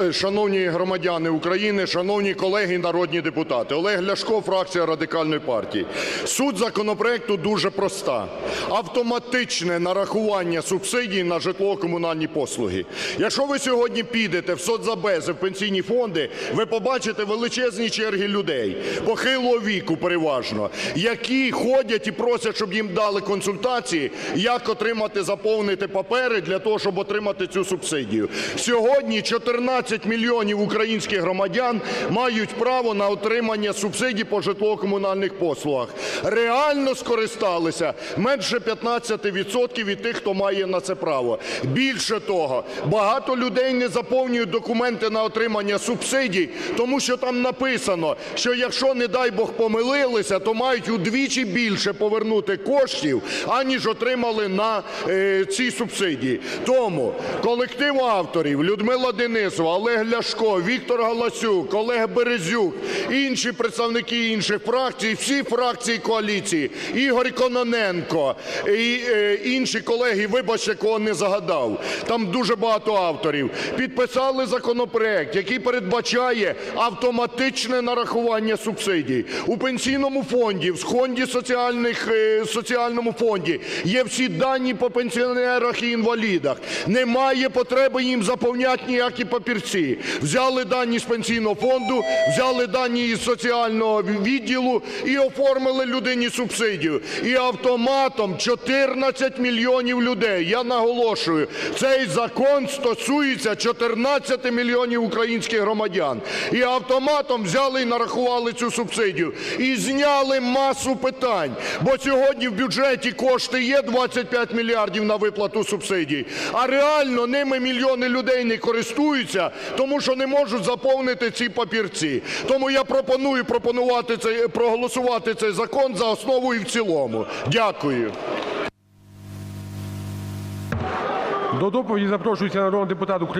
Е, Шановні громадяни України, шановні колеги народні депутати, Олег Ляшко, фракція Радикальної партії. Суть законопроекту дуже проста: автоматичне нарахування субсидій на житлово-комунальні послуги. Якщо ви сьогодні підете в соцзабези, в пенсійні фонди, ви побачите величезні черги людей похилого віку, переважно, які ходять і просять, щоб їм дали консультації, як отримати, заповнити папери для того, щоб отримати цю субсидію. Сьогодні 14 мільйонів українських громадян мають право на отримання субсидій по житлово-комунальних послугах. Реально скористалися менше 15% від тих, хто має на це право. Більше того, багато людей не заповнюють документи на отримання субсидій, тому що там написано, що якщо, не дай Бог, помилилися, то мають удвічі більше повернути коштів, аніж отримали на е, ці субсидії. Тому колектив авторів Людмила Денисова, Олег Ляшко, Віктор Галасюк, Олег Березюк, інші представники інших фракцій, всі фракції коаліції, Ігор Кононенко і е, інші колеги, вибачте, кого не загадав. Там дуже багато авторів. Підписали законопроект, який передбачає автоматичне нарахування субсидій. У пенсійному фонді, в фонді соціальних, е, соціальному фонді є всі дані по пенсіонерах і інвалідах. Немає потреби їм заповняти ніякі папірці. Взяли дані з пенсійного фонду, взяли дані із соціального відділу і оформили людині субсидію. І автоматом 14 мільйонів людей. Я наголошую, цей закон стосується 14 мільйонів українських громадян. І автоматом взяли і нарахували цю субсидію. І зняли масу питань. Бо сьогодні в бюджеті кошти є 25 мільярдів на виплату субсидій, а реально ними мільйони людей не користуються, тому що не можуть заповнити ці папірці. Тому я пропоную пропонувати цей, проголосувати цей закон за основу і в цілому. Дякую. До доповіді запрошується народний депутат України.